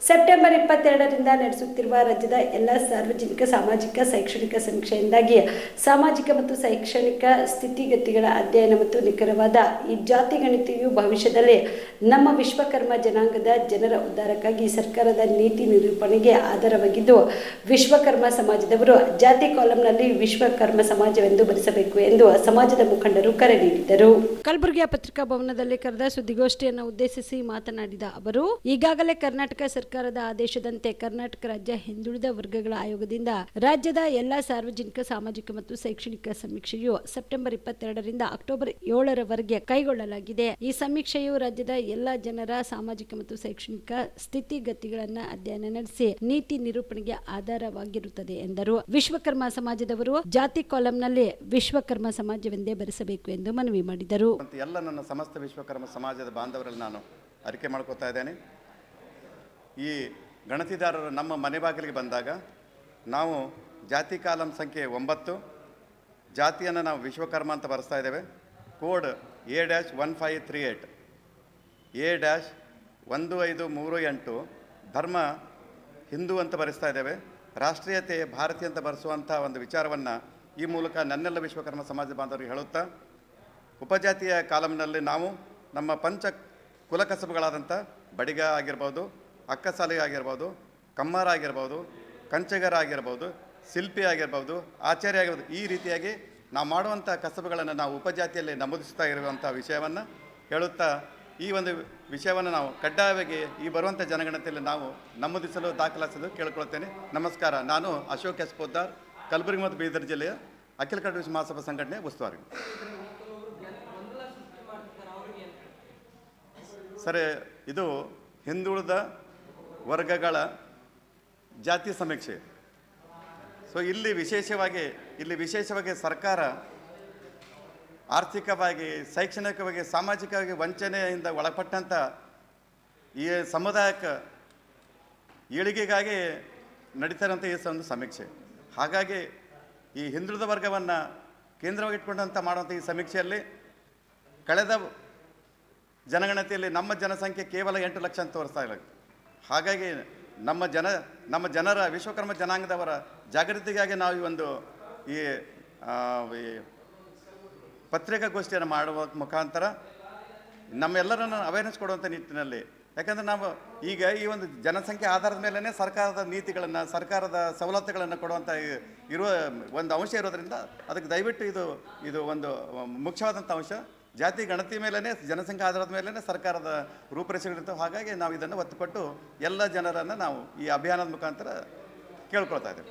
September ಇಪ್ಪತ್ತೆರಡರಿಂದ ನಡೆಸುತ್ತಿರುವ ರಾಜ್ಯದ ಎಲ್ಲ ಸಾರ್ವಜನಿಕ, ಸಾಮಾಜಿಕ, ಶೈಕ್ಷಣಿಕ ಸಮೀಕ್ಷೆಯಿಂದಾಗಿ ಸಾಮಾಜಿಕ ಮತ್ತು ಶೈಕ್ಷಣಿಕ ಸ್ಥಿತಿಗತಿಗಳ ಅಧ್ಯಯನ ಮತ್ತು ನಿಖರವಾದ ಈ ಜಾತಿ ಗಣಿತೆಯು ಭವಿಷ್ಯದಲ್ಲಿ ನಮ್ಮ ವಿಶ್ವಕರ್ಮ ಜನಾಂಗದ ಜನರ ಉದ್ಧಾರಕ್ಕಾಗಿ ಸರ್ಕಾರದ ನೀತಿ ನಿರೂಪಣೆಗೆ ಆಧಾರವಾಗಿದ್ದು, ವಿಶ್ವಕರ್ಮ ಸಮಾಜದವರು ಜಾತಿ ಕಾಲಂನಲ್ಲಿ ವಿಶ್ವಕರ್ಮ ಸಮಾಜವೆಂದು ಬರೆಸಬೇಕು ಎಂದು ಸಮಾಜದ ಮುಖಂಡರು ಕರೆ ನೀಡಿದರು ಕಲಬುರಗಿಯ ಪತ್ರಿಕಾ ಭವನದಲ್ಲಿ ಕರೆದ ಸುದ್ದಿಗೋಷ್ಠಿಯನ್ನು ಉದ್ದೇಶಿಸಿ ಮಾತನಾಡಿದ ಅವರು, ಈಗಾಗಲೇ ಕರ್ನಾಟಕ ಸರ್ಕಾರದ ಆದೇಶದಂತೆ ಕರ್ನಾಟಕ ರಾಜ್ಯ ಹಿಂದುಳಿದ ವರ್ಗಗಳ ಆಯೋಗದಿಂದ ರಾಜ್ಯದ ಎಲ್ಲಾ ಸಾರ್ವಜನಿಕ, ಸಾಮಾಜಿಕ ಮತ್ತು ಶೈಕ್ಷಣಿಕ ಸಮೀಕ್ಷೆಯು ಸೆಪ್ಟೆಂಬರ್ ಇಪ್ಪತ್ತೆರಡರಿಂದ ಅಕ್ಟೋಬರ್ ಏಳರವರೆಗೆ ಕೈಗೊಳ್ಳಲಾಗಿದೆ. ಈ ಸಮೀಕ್ಷೆಯು ರಾಜ್ಯದ ಎಲ್ಲಾ ಜನರ ಸಾಮಾಜಿಕ ಮತ್ತು ಶೈಕ್ಷಣಿಕ ಸ್ಥಿತಿಗತಿಗಳನ್ನ ಅಧ್ಯಯನ ನಡೆಸಿ ನೀತಿ ನಿರೂಪಣೆಗೆ ಆಧಾರವಾಗಿರುತ್ತದೆ ಎಂದರು. ವಿಶ್ವಕರ್ಮ ಸಮಾಜದವರು ಜಾತಿ ಕಾಲಂನಲ್ಲಿ ವಿಶ್ವಕರ್ಮ ಸಮಾಜವೆಂದೇ ಬರೆಸಬೇಕು ಎಂದು ಮನವಿ ಮಾಡಿದರು. ಎಲ್ಲ ನನ್ನ ಸಮಸ್ತ ವಿಶ್ವಕರ್ಮ ಸಮಾಜದ ಬಾಂಧವರಲ್ಲಿ ನಾನು ಅರಿಕೆ ಮಾಡ್ಕೋತಾ ಇದ್ದೇನೆ. ಈ ಗಣತಿದಾರರು ನಮ್ಮ ಮನೆ ಬಾಗಿಲಿಗೆ ಬಂದಾಗ ನಾವು ಜಾತಿ ಕಾಲಂ ಸಂಖ್ಯೆ ಒಂಬತ್ತು, ಜಾತಿಯನ್ನು ನಾವು ವಿಶ್ವಕರ್ಮ ಅಂತ ಬರೆಸ್ತಾ ಇದ್ದೇವೆ. Code A dash one five three eight. A dash ಒಂದು ಐದು ಮೂರು ಎಂಟು, ಧರ್ಮ ಹಿಂದೂ ಅಂತ ಬರೆಸ್ತಾ ಇದ್ದೇವೆ. ರಾಷ್ಟ್ರೀಯತೆ ಭಾರತೀಯ ಅಂತ ಬರೆಸುವಂಥ ಒಂದು ವಿಚಾರವನ್ನು ಈ ಮೂಲಕ ನನ್ನೆಲ್ಲ ವಿಶ್ವಕರ್ಮ ಸಮಾಜ ಬಾಂಧವರಿಗೆ ಹೇಳುತ್ತಾ, ಉಪಜಾತಿಯ ಕಾಲಂನಲ್ಲಿ ನಾವು ನಮ್ಮ ಪಂಚ ಕುಲಕಸಬುಗಳಾದಂಥ ಬಡಿಗ ಆಗಿರ್ಬೋದು ಅಕ್ಕಸಾಲಿಗ ಆಗಿರ್ಬೋದು, ಕಮ್ಮಾರ ಆಗಿರ್ಬೋದು, ಕಂಚಗರ ಆಗಿರ್ಬೋದು, ಶಿಲ್ಪಿ ಆಗಿರ್ಬೋದು, ಆಚಾರ್ಯ ಆಗಿರ್ಬೋದು, ಈ ರೀತಿಯಾಗಿ ನಾವು ಮಾಡುವಂಥ ಕಸಬುಗಳನ್ನು ನಾವು ಉಪಜಾತಿಯಲ್ಲಿ ನಮೂದಿಸ್ತಾ ಇರುವಂಥ ವಿಷಯವನ್ನು ಹೇಳುತ್ತಾ ಈ ಒಂದು ವಿಷಯವನ್ನು ನಾವು ಕಡ್ಡಾಯವಾಗಿ ಈ ಬರುವಂಥ ಜನಗಣತಿಯಲ್ಲಿ ನಾವು ನಮೂದಿಸಲು ದಾಖಲಿಸಲು ಕೇಳ್ಕೊಳ್ತೇನೆ ನಮಸ್ಕಾರ. ನಾನು ಅಶೋಕ್ ಎಸ್. ಪೋದ್ದಾರ್, ಕಲಬುರಗಿ ಮತ್ತು ಬೀದರ್ ಜಿಲ್ಲೆಯ ಅಖಿಲ ವಿಶ್ವ ಮಹಾಸಭಾ ಸಂಘಟನೆ ಉಸ್ತುವಾರಿ. ಸರಿ, ಇದು ಹಿಂದುಳಿದ ವರ್ಗಗಳ ಜಾತಿ ಸಮೀಕ್ಷೆ. ಸೊ ಇಲ್ಲಿ ವಿಶೇಷವಾಗಿ ಇಲ್ಲಿ ವಿಶೇಷವಾಗಿ ಸರ್ಕಾರ ಆರ್ಥಿಕವಾಗಿ, ಶೈಕ್ಷಣಿಕವಾಗಿ, ಸಾಮಾಜಿಕವಾಗಿ ವಂಚನೆಯಿಂದ ಒಳಪಟ್ಟಂಥ ಈ ಸಮುದಾಯಕ್ಕೆ ಏಳಿಗೆಗಾಗಿ ನಡೀತಾರಂಥ ಈ ಒಂದು ಸಮೀಕ್ಷೆ. ಹಾಗಾಗಿ ಈ ಹಿಂದುಳಿದ ವರ್ಗವನ್ನು ಕೇಂದ್ರವಾಗಿ ಇಟ್ಕೊಂಡಂಥ ಮಾಡುವಂಥ ಈ ಸಮೀಕ್ಷೆಯಲ್ಲಿ ಕಳೆದ ಜನಗಣತಿಯಲ್ಲಿ ನಮ್ಮ ಜನಸಂಖ್ಯೆ ಕೇವಲ ಎಂಟು ಲಕ್ಷ ಅಂತ ತೋರಿಸ್ತಾ ಇಲ್ಲ ಹಾಗಾಗಿ ನಮ್ಮ ಜನ, ನಮ್ಮ ಜನರ, ವಿಶ್ವಕರ್ಮ ಜನಾಂಗದವರ ಜಾಗೃತಿಗಾಗಿ ನಾವು ಈ ಒಂದು ಈ ಪತ್ರಿಕಾಗೋಷ್ಠಿಯನ್ನು ಮಾಡುವ ಮುಖಾಂತರ ನಮ್ಮೆಲ್ಲರನ್ನು ಅವೇರ್ನೆಸ್ ಕೊಡುವಂಥ ನಿಟ್ಟಿನಲ್ಲಿ. ಯಾಕಂದರೆ ನಾವು ಈಗ ಈ ಒಂದು ಜನಸಂಖ್ಯೆ ಆಧಾರದ ಮೇಲೇ ಸರ್ಕಾರದ ನೀತಿಗಳನ್ನು, ಸರ್ಕಾರದ ಸವಲತ್ತುಗಳನ್ನು ಕೊಡುವಂಥ ಇರುವ ಒಂದು ಅಂಶ ಇರೋದರಿಂದ ಅದಕ್ಕೆ ದಯವಿಟ್ಟು ಇದು ಇದು ಒಂದು ಮುಖ್ಯವಾದಂಥ ಅಂಶ. ಜಾತಿ ಗಣತಿ ಮೇಲೇ ಜನಸಂಖ್ಯೆ ಆಧಾರದ ಮೇಲೇ ಸರ್ಕಾರದ ರೂಪರೇಷೆಗಳಿರ್ತವೆ. ಹಾಗಾಗಿ ನಾವು ಇದನ್ನು ಒತ್ತುಪಟ್ಟು ಎಲ್ಲ ಜನರನ್ನು ನಾವು ಈ ಅಭಿಯಾನದ ಮುಖಾಂತರ ಕೇಳ್ಕೊಳ್ತಾ ಇದ್ದೇವೆ.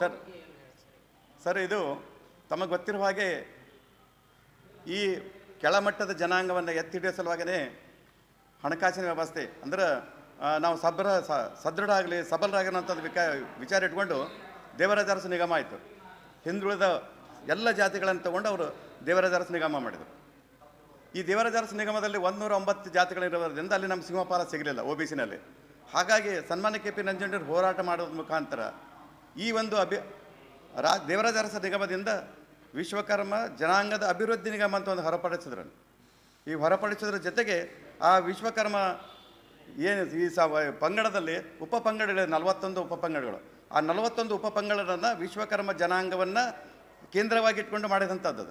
ಸರ್ ಸರ್ ಇದು ತಮಗೆ ಗೊತ್ತಿರುವ ಹಾಗೆ ಈ ಕೆಳಮಟ್ಟದ ಜನಾಂಗವನ್ನು ಎತ್ತಿಡಿಯೋ ಸಲುವಾಗಿಯೇ ಹಣಕಾಸಿನ ವ್ಯವಸ್ಥೆ ಅಂದ್ರೆ ನಾವು ಸಬ್ರ ಸದೃಢ ಆಗಲಿ ಸಬಲರಾಗಿರೋಂಥದ್ದು ವಿಕ ವಿಚಾರ ಇಟ್ಕೊಂಡು ದೇವರಾಜ ಅರಸು ನಿಗಮ ಆಯಿತು. ಹಿಂದುಳಿದ ಎಲ್ಲ ಜಾತಿಗಳನ್ನು ತಗೊಂಡು ಅವರು ದೇವರಾಜ ಅರಸು ನಿಗಮ ಮಾಡಿದರು. ಈ ದೇವರಾಜ ಅರಸು ನಿಗಮದಲ್ಲಿ ಒಂದೂರ ಒಂಬತ್ತು ಜಾತಿಗಳಿರೋದ್ರಿಂದ ಅಲ್ಲಿ ನಮ್ಮ ಸಿಂಹಪಾಲ ಸಿಗಲಿಲ್ಲ ಒ ಬಿ ಸಿನಲ್ಲಿ ಹಾಗಾಗಿ ಸನ್ಮಾನ ಕೆ ಪಿ ನಂಜುಂಡರು ಹೋರಾಟ ಮಾಡೋದ್ರ ಮುಖಾಂತರ ಈ ಒಂದು ಅಭಿ, ರಾ, ದೇವರಾಜ ನಿಗಮದಿಂದ ವಿಶ್ವಕರ್ಮ ಜನಾಂಗದ ಅಭಿವೃದ್ಧಿ ನಿಗಮ ಅಂತ ಒಂದು ಹೊರಪಡಿಸಿದ್ರು. ಈ ಹೊರಪಡಿಸೋದ್ರ ಜೊತೆಗೆ ಆ ವಿಶ್ವಕರ್ಮ ಏನು ಈ ಸ ಪಂಗಡದಲ್ಲಿ ಉಪ ಪಂಗಡಗಳು ನಲವತ್ತೊಂದು ಉಪ ಪಂಗಡಗಳು ಆ ನಲವತ್ತೊಂದು ಉಪ ಪಂಗಡಗಳನ್ನು ವಿಶ್ವಕರ್ಮ ಜನಾಂಗವನ್ನು ಕೇಂದ್ರವಾಗಿ ಇಟ್ಕೊಂಡು ಮಾಡಿದಂಥದ್ದು.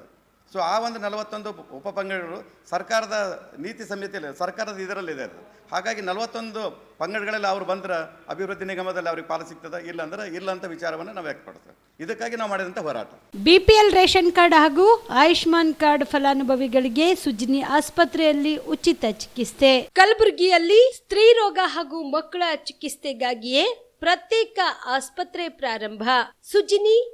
ಸೊ ಆ ಒಂದು ನಲವತ್ತೊಂದು ಉಪ- ಉಪ ಪಂಗಡಗಳು ಸರ್ಕಾರದ ನೀತಿ ಸಂಹಿತೆಯಲ್ಲಿ, ಸರ್ಕಾರದ ಇದರಲ್ಲಿದೆ ಅದು. ಹಾಗಾಗಿ ನಲವತ್ತೊಂದು ಪಂಗಡಗಳಲ್ಲಿ ಅವ್ರು ಬಂದ್ರೆ ಅಭಿವೃದ್ಧಿ ನಿಗಮದಲ್ಲಿ ಅವ್ರಿಗೆ ಪಾಲು ಸಿಗ್ತದೆ, ಇಲ್ಲ ಅಂದ್ರೆ ಇಲ್ಲ ಅಂತ ವಿಚಾರವನ್ನು ನಾವು ವ್ಯಕ್ತಪಡ್ತೇವೆ ಇದಕ್ಕಾಗಿ ನಾವು ಮಾಡಿದಂಥ ಹೋರಾಟ. ಬಿಪಿಎಲ್ ರೇಷನ್ ಕಾರ್ಡ್ ಹಾಗೂ ಆಯುಷ್ಮಾನ್ ಕಾರ್ಡ್ ಫಲಾನುಭವಿಗಳಿಗೆ ಸುಜಿನಿ ಆಸ್ಪತ್ರೆಯಲ್ಲಿ ಉಚಿತ ಚಿಕಿತ್ಸೆ. ಕಲಬುರಗಿಯಲ್ಲಿ ಸ್ತ್ರೀ ರೋಗ ಹಾಗೂ ಮಕ್ಕಳ ಚಿಕಿತ್ಸೆಗಾಗಿಯೇ ಪ್ರತ್ಯೇಕ ಆಸ್ಪತ್ರೆ ಪ್ರಾರಂಭ. ಸುಜಿನಿ